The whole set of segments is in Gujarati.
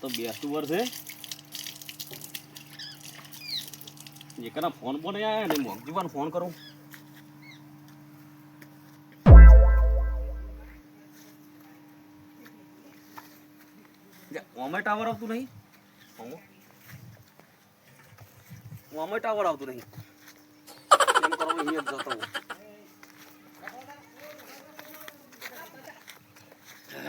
તો બેસતું વર્ષે એકના ફોન પણ આયા ને મોગજી પણ ફોન કરું લે, ઓમે ટાવર આવતું નહીં ઓમો. ઓમે ટાવર આવતું નહીં એમ કરો અહીંયા જ જતો હું.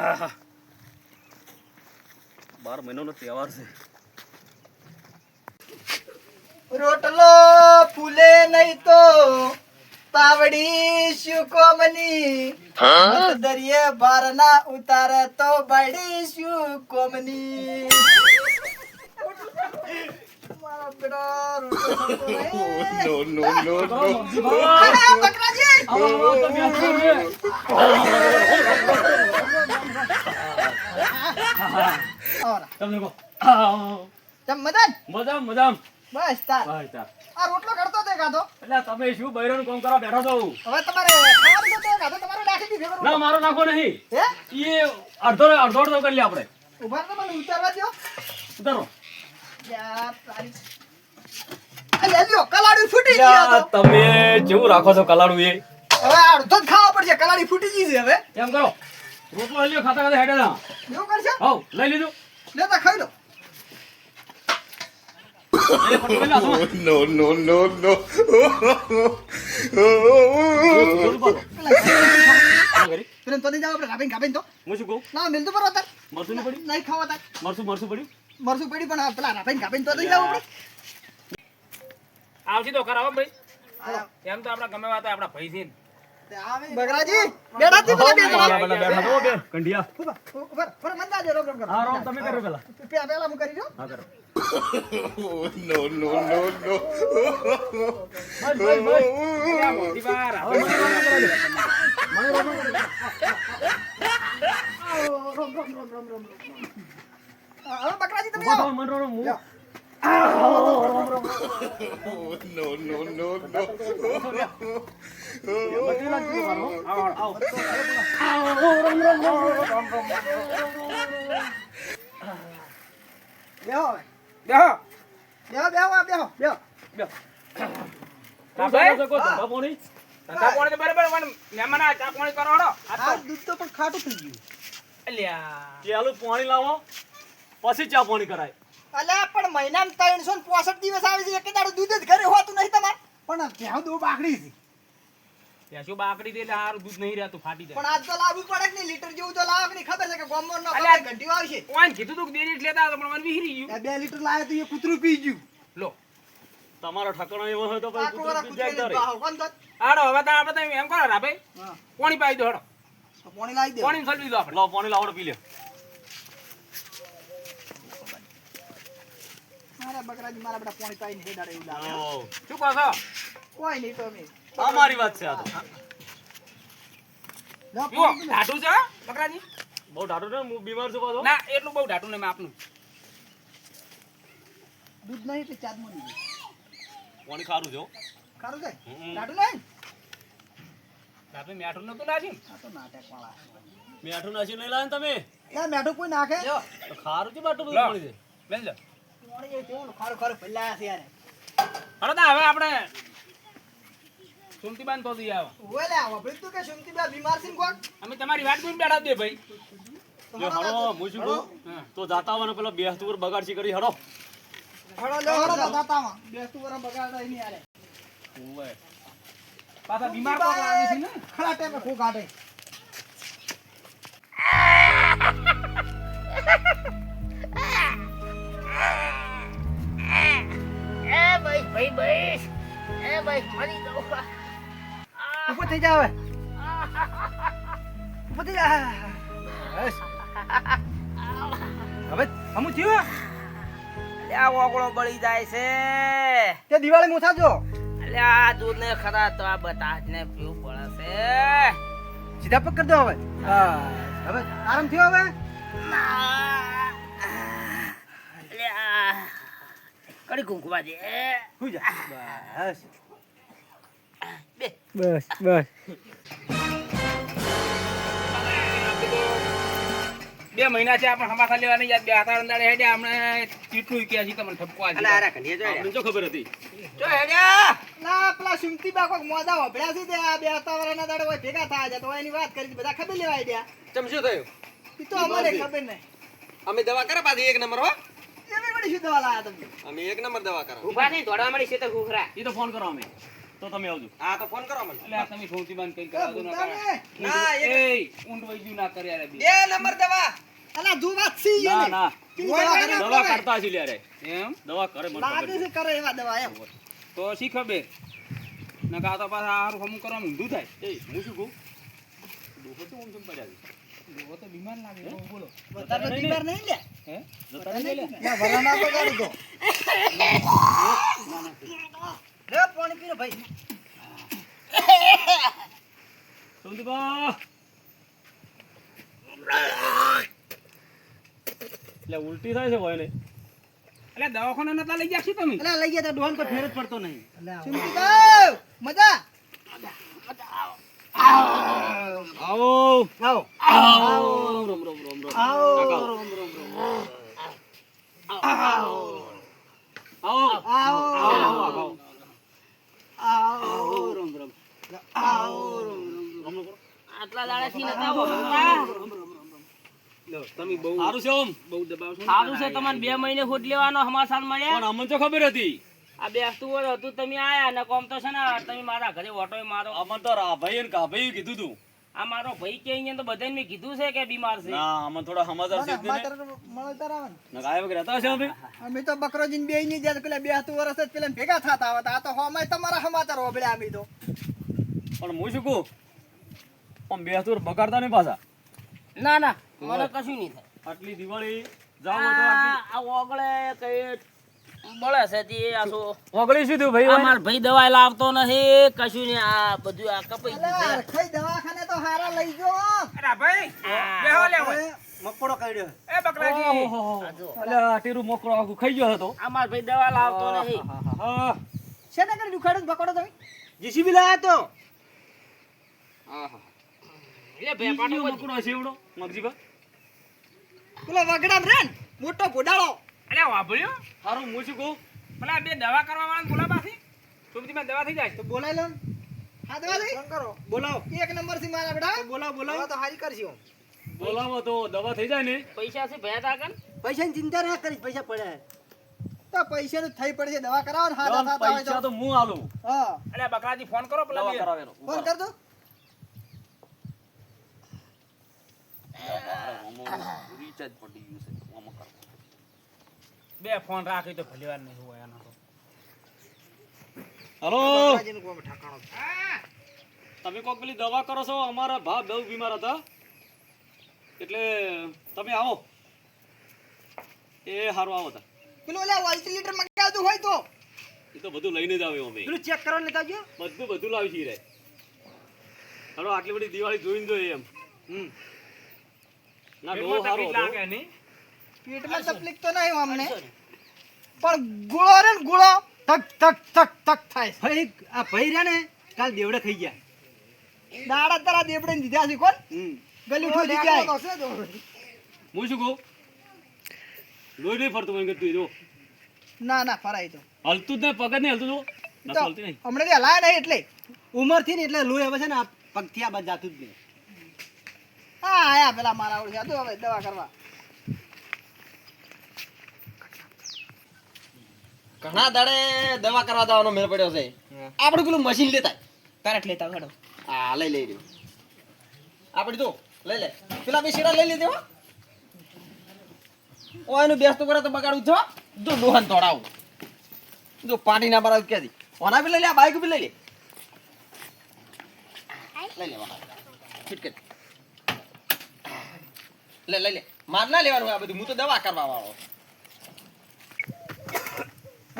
આહ. બાર મહિનાનો તહેવાર છે. રોટલો ફૂલે નહીં તો તાવડી શુકોમની દરિયે બાર ના ઉતારે તો બડી શુકોમની મારો બેટો રોટલો તો. તમને કહો. મદન મજામ મજામ. બસ તાર. તા. આ રોટલો કરતો તે ગાધો એટલે તમે શું બૈરાનું કામ કરવા બેઠા છો? હવે તમારે ખાવાનું તો તમારે નાખી દી ના મારો નાખો નહીં. હે? એ અડધો અડધો અડધો કરી લે આપણે. ઊભા રહો, મને ઉતારવા દ્યો. ઉતારો. યાર, તારી- આ લ્યો, કલાડી ફૂટી ગઈ તમે જેવું રાખો છો કલાડું એ. હવે અડધો જ ખાવા પડશે કલાડી ફૂટી ગઈ છે હવે. એમ કરો. રોટલો લઈ લ્યો ખાતા ખાતા હેડે ના એવું કરશે? હવ લઈ લીધું. લેતા ખાઈ લો no, no, no, no. પેલા તો નહીં જાવ આપણે ગાભીને ગાભીને તો હું શું કહું ના મિલતું બરો તાર મરસું પડ્યું નહીં ખાવા તાર મરસું મરસું પડ્યું મરસું પડ્યું પણ પેલા રાભાઈને ગાભીને તો નહીં જાવ આપણે આવશે તો ખરા ભાઈ એમ તો આપણા ગમે વાત આપણા ભાઈ છે ને. બગરાજી બેઠા થી પેલા બે પેલા જણા પેલા બેઠા છો. બે કંઢિયા. ઊભા, ઊભા, ઊભા, મને રોમ, રોમ, રોમ. હા રોમ તમે કરો પેલા. પે- પેલા હું કરી દઉં. હા કરો. no, no, no, no. બસ બસ બસ. મોટી વાર, હવે હવે મને રોમ રોમ રોમ, રોમ, રોમ, રોમ, રોમ, રોમ. હવે બકરાજી તમે આવો. રોમ, હું. No, no, no, no. બેહો. બેહો. બેહો, બેહો, બેહો, બેહો. ચાલે? કોઈ ધંધા પાણી? તો બરાબર, પણ મહેમાન આ ચા પાણી કરો. આ દૂધ તો પણ ખાટું થઈ ગયું અલ્યા. પેલું પાણી લાવો પછી ચા પાણી કરાય અલ્યા પણ મહિનામાં ત્રણસો ને પોસઠ દિવસ આવે છે એક દાડો દૂધ જ ઘરે હોતું નહીં તમારે પણ ત્યાં દો બાકડી છે ત્યાં બાકડી દે એટલે હારું દૂધ નહીં રહેતું, ફાટી જાય. પણ આજ તો લાવવું પડે કે નહીં લીટર જેવું તો લાવો કે ખબર છે કે ગોમર નો અલ્યા. ઘંટીઓ આવશે ઓન કીધું તું કે ડેરી લેતા પણ મને વિસરી ગયું. બે લીટર લાવે તો એ કૂતરું પી ગયું લો. તમારો ઠકણો એવો હોય તો કૂતરું પી જાય. કોણ? હાલો, હવે તો આપણે એમ કરો રાભાઈ, હા. પાણી પાઈ દો. તો પોણી લાવી દે પાણી સલવી દો આપણે. લાવો પાણી લાવડો પી લે મારા બકરાજી મારા બેટા પોણી પાઈને હેડાડે એવું લાગે. શું કહો છો? કોઈ નહીં તો અમે આ વાત છે આ તો. લો, જુઓ, પોણી પી લે. ઢાઢું છે બકરાજી? બહુ ઢાઢું છે હું બીમાર છું પાછો. ના, એટલું બહુ ઢાઢું નહીં આપનું. દૂધ નહીં એટલે ચાદ મળી ગયું પાણી ખારું છે ખારું છે? હમ. નહીં? રાભાઈ મેઠું નતું નાખ્યું? આ તો નાટક વાળા મીઠું નાસી નહીં લાવે તમે? એ મેઠું કોઈ નાખે? ખારું છે બાટું બધું મળી જાય. છે હવે આપણે સુમતીબાન તો દઈ આવો. તું કે બીમાર છે કોણ અમે તમારી વાત જોઈને બેઠા દે ભાઈ? જો હળો હું શું કહું? તો જાતા આવવાના પેલા બે તુર બગાડશી કરી હળો. લે પાછા બીમાર કોક લાગે છે ને? ખરા ટાઈમે ખો કાઢે ભાઈ ભાઈ. એ ભાઈ મરી દઉં ઉપર થઈ જા હવે. ઉપર થઈ જા. બસ. હવે હમું થયું આ ઓગળો બળી જાય છે. તે દિવાળી મોથા જો એટલે આ દૂધ ને ખરા તો આ બતાજ ને પીવું પડે સીધા પકડ કરી દો હવે. હા હવે આરામ થયો હવે? છે કડી કુંકુમા દે. હું જા. બસ. બે. બસ બસ. બે મહિના છે આપણે હમાસા લેવાની યાદ બે હાથા અંદાડે હેડ્યા. હમણાં કેટલું કે છે તમને ઠપકો આજે. અલા આરા કનીએ જો આપણે જો ખબર હતી. જો હેડ્યા. ના પેલા સુમતી બાકો મોદા વભળ્યા છે તે. આ બે વાતાવરણના દાડે હોય ભેગા થાય છે તો એની વાત કરી બધા ખબર લેવા આઈડિયા ચમ શું થયું? તો અમારે ખબર નહીં. અમે દવા કરે પાછી એક નંબર હો? બધી શું દવા લાયા તમે અમે એક નંબર દવા કરો. ઊભા નહીં દોડવા મળી છે તો ઘૂઘરા. એ તો ફોન કરો અમે. તો તમે આવજો. હા તો ફોન કરો મને. એટલે આ તમે ઠોંચી બાંધ કઈ કરાવજો ના ના, એ ઊંડ ઊંટ ના કરે યાર બે. નંબર દવા. અલા દુ વાત સી ના ના. દવા કરે દવા કરે. કરતા છે લ્યારે. એમ? દવા કરે મને લાગે છે. કરે એવા દવા એમ. તો શી બે. નકા આ તો પાછા હારું હમું કરવાનું ઊંધું થાય. એ હું શું કહું? દુખો તો ઊંધું પડ્યા છે ડોહો તો બીમાર લાગે છે, બોલો વધારે બીમાર નહીં લે હે જતા નહીં લે ના ભરાના તો કરી દો લે પાણી પીને ભાઈ સંદીપા એટલે ઉલટી થાય છે ભાઈ ને એટલે દવાખાને નતા લઈ ગયા તમે? એટલે લઈ ગયા તો ડોન કોઈ ફેર જ પડતો નહીં. એટલે મજા મજા. આવો આવો આવો રોમ રોમ રોમ રોમ આવો. રોમ રોમ રોમ આવો આવો આવો આવો આવો રોમ રોમ આવો રોમ રોમ આટલા દાડાથી નતા બોલતા તમે બહુ સારું છે સારું છે તમારે બે મહિને ખોટ લેવાનો હમાસાલ મળ્યા પણ અમને તો ખબર હતી આ બેસતું હોય હતું તમે આયા ને કોમ તો છે ને તમે મારા ઘરે ઓટો મારો. અમને તો ભાઈ ને કાભાઈ કીધું તું. આ મારો ભાઈ કે અહીંયા તો બધાને મેં કીધું છે કે બીમાર છે. ના અમને થોડા સમાચાર છે શીખ દે સમાચાર મળતા રહે ને. ને ગાય વગર હતા છે અમે? અમે તો બકરોજીને બેયની જ્યાં પેલા બેસતું વર્ષ જ પેલા ભેગા થતા હતા. આ તો હોમાય તમારા સમાચાર હોબળ્યા અમે તો. પણ હું શું કહું? પણ બેસતું બગાડતા નહીં પાછા. ના ના મને કશું નહીં થાય. આટલી દિવાળી જાવ તો આ ઓગળે કઈ બળે છે તે આ શું ઓગળી શું થયું ભાઈ? ભાઈ દવાઈ લાવતો નથી કશું નહીં આ બધું આ કપાઈ ગયું છે. દવાખાને તો હારા લઈ જો અરે ભાઈ બેહો લે ભાઈ કાઢ્યો. એ બકરાજી. અલે આ ટીરું મોકરો ખાઈ ગયો હતો. આ ભાઈ દવા લાવતો નથી. શેને કરી દુખાડો છે બકડો તમે? જીસીબી લાયા તો. એટલે ભેપાટો બીજો કોઈ- મોકરો હશે એવડો. મગજીબા પેલો વગડામ મોટો ઘોડાળો. અલે વાભળ્યો? સારું હું શું કહું? પેલા બે દવા કરવા વાળા બોલા પાછી સુમતીમાં દવા થઈ જાય. તો બોલાય લો હા દવા દઈ કરો. બોલાવો. એક નંબરથી મારા બેટા. બોલાવો બોલાવો. તો હારી કરશું બોલાવો તો દવા થઈ જાય ને. પૈસા છે ભેટ આગળ? પૈસાની ચિંતા ના કરીશ પૈસા પડ્યા તો પૈસા નું થઈ પડશે દવા કરાવો ને હાથા થતા પૈસા તો. તો હું આલું? હા. અલે બકરાજી ફોન કરો પેલા દવા કરાવેનો ફોન કર દો રિચાર્જ પડી ગયું કર. બે ફોન રાખી તો ભલે વાર નહીં હોય એનો તો. હલો. તમે કોક પેલી દવા કરો છો? અમારા ભા બહુ બીમાર હતા. એટલે તમે આવો. એ સારું આવો તા. પેલો ઓલા વાલ્ટી લીટર મંગાવતું હોય તો? એ તો બધું લઈને જ આવ્યો અમે. પેલું ચેક કરવા લેતા ગયો બધું બધું લાવી જઈ રે. હલો આટલી બધી દિવાળી જોઈને જોઈએ એમ. હમ. ના સારું લાગે હતો. પેટમાં તકલીફ તો નહીં અમને. પણ ગુળો રે ને ગુળો ટક થક થક થક થાય ભાઈ આ ભાઈ રહ્યા ને કાલ દેવડે ખાઈ ગયા. દાડા તારા દેવડે ને દીધા છે કોણ? ગલી ગલી દી જાય. હું શું કહું? લોહી નહીં ફરતું મને કીધું જો ના ના ફરાય તો. હલતું જ નહીં પગ જ નહીં હલતું જો ના તો હલતી નહીં. હમણાં થી હલાય નહીં એટલે. ઉંમરથી ને એટલે લોહી હવે છે ને આ પગથી આ બાજુ જાતું જ નહીં. હા આયા પેલા મારા ઓળખ્યા તો હવે દવા કરવા. ઘણા દાડે દવા કરવા જવાનો મેળ પડ્યો છે. આપણે પેલું મશીન લેતા તરત લેતા ઘડો હા લઈ લઈ રહ્યો આપણે જો લઈ લે. પેલા બે શેડા લઈ લીધો ઓ એનું બેસતું કરે તો બગાડું છો જો દોહન તોડાવું જો પાણી ના બરાબર ક્યાંથી? ઓના બી લઈ લે બાઈક બી લઈ લે. લઈ લે છૂટકે લે લઈ લે. માર ના લેવાનું આ બધું. હું તો દવા કરવા વાળો.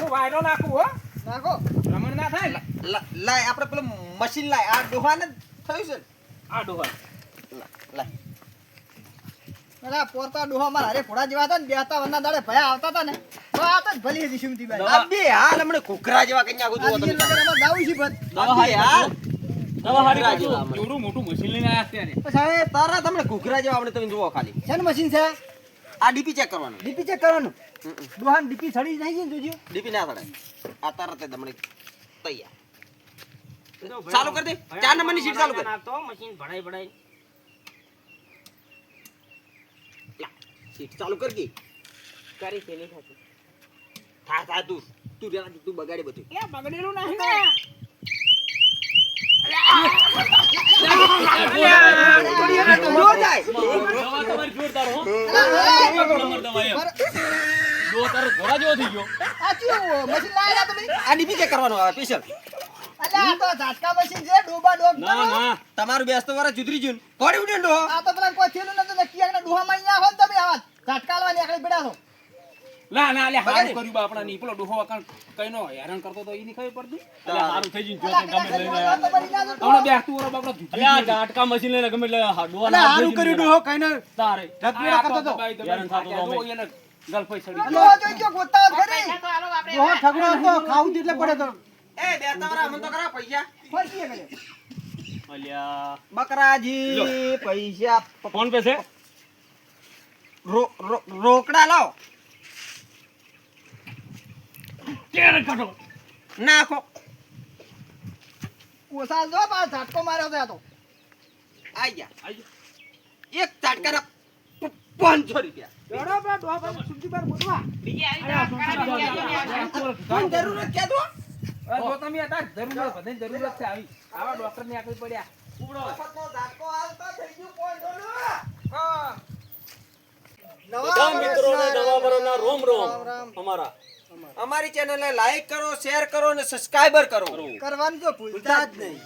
હું વાયરો નાખું હો. નાખો. રમણ ના થાય લા- લાય આપણે પેલું મશીન લાય. આ ડોહાને જ થયું છે આ ડોહા. લાય. પેલા પોરતા ડોહા મારા હારે ઘોડા જેવા હતા ને બેહતા વરના દાડે ભયા આવતા હતા ને. તો આ જ ભલી હતી સુમતી બાઈ આ બે હાલ હમણાં ઘૂઘરા જેવા છે ભત. દવા દવા હારી મોટું મશીન લઈને આયા છે ત્યારે. સાહેબ તારા તમને ઘૂઘરા જેવા આપણે તમે જુઓ ખાલી. શેનું મશીન છે? આ ડીપી ચેક કરવાનું. ડીપી ચેક કરવાનું? ડોહાન ડીપી સડી જાય છે જોજો. ડીપી ના સડાય. આ તરત દમણી તૈયાર. ચાલુ કર દે. ચાર નંબરની સીટ ચાલુ કર. તો મશીન ભડાઈ ભડાઈ. સીટ ચાલુ કર ગઈ કરી છે, નહીં થતું. થા થા તું. તું જરા તું બગાડે બધું. એ બગડેલું નહીં ને જો જાય દવા તમારી જોરદાર હો. અલા, એક એમ. જો તારો ઘોડા જેવો થઈ ગયો. આ મશીન લાયેલા તમે? આ ડીપી ચેક કરવાનું આવે સ્પેશિયલ અલ્યા આ તો ઝાટકા મશીન છે ડોબા ડોબ ના. ના. તમારું બેસતો વાળા જુદરી જુન કોડી ઉડે ડો આ તો પેલા કોઈ થયું નતું આગળ ડોહામાં અહીંયા આવો તમે આવા. ઝાટકા લાવવાની આગળ બેઠા છો. લા ના લે હારું. કર્યું બા આપણા ની પેલો ડોહો કણ કઈનો હેરાન કરતો તો ઈ ની ખબર પડતી? એટલે હારું થઈ ગયું અલા, જો ગમે લઈને પેલા તો આયા. બળી ગયા છો હમણાં બે તું ઓરો બાપડો ધૂતરી આ ઝાટકા મશીન લઈને ગમે એટલે હા, ડોહા ના હાથ ભેજી લીધા. કઈને તારે. રતપીડા કરતો તો. હેરાન થતો તો અમે. એને ગલફઈ સડી ગઈ. ડોહો જોઈ ગયો ગોતા આપણે. ડોહો ઠગડો તો ખાવું દીટલે પડે તો. એ બેતા વાળા મન તો કરા પૈસા. ફરતી ગયો અલ્યા. બકરાજી પૈસા. ફોન પે છે? રો- રો- રોકડા લાવો. કેરે કાઢો. નાખો. ઓસા જો પાછો ઝાટકો માર્યો તો આ તો. આઈ ગયા. આઈ એક ઝાટકા પાંચસો રૂપિયા. બોલવા. બીજી આવી જરૂરત કે તો? જો તમે જરૂરત જરૂરત છે આવી. આવા ડોક્ટરની પડ્યા. મફતનો ઝાટકો હાલતો થઈ ગયું પાંચસોનું. બધા મિત્રોને નવા વર્ષના રોમ રોમ રામ રામ. અમારા. અમારી ચેનલને લાઈક કરો શેર કરો અને સબસ્ક્રાઇબર કરો. કરવાનું તો ભૂલતા જ નહીં?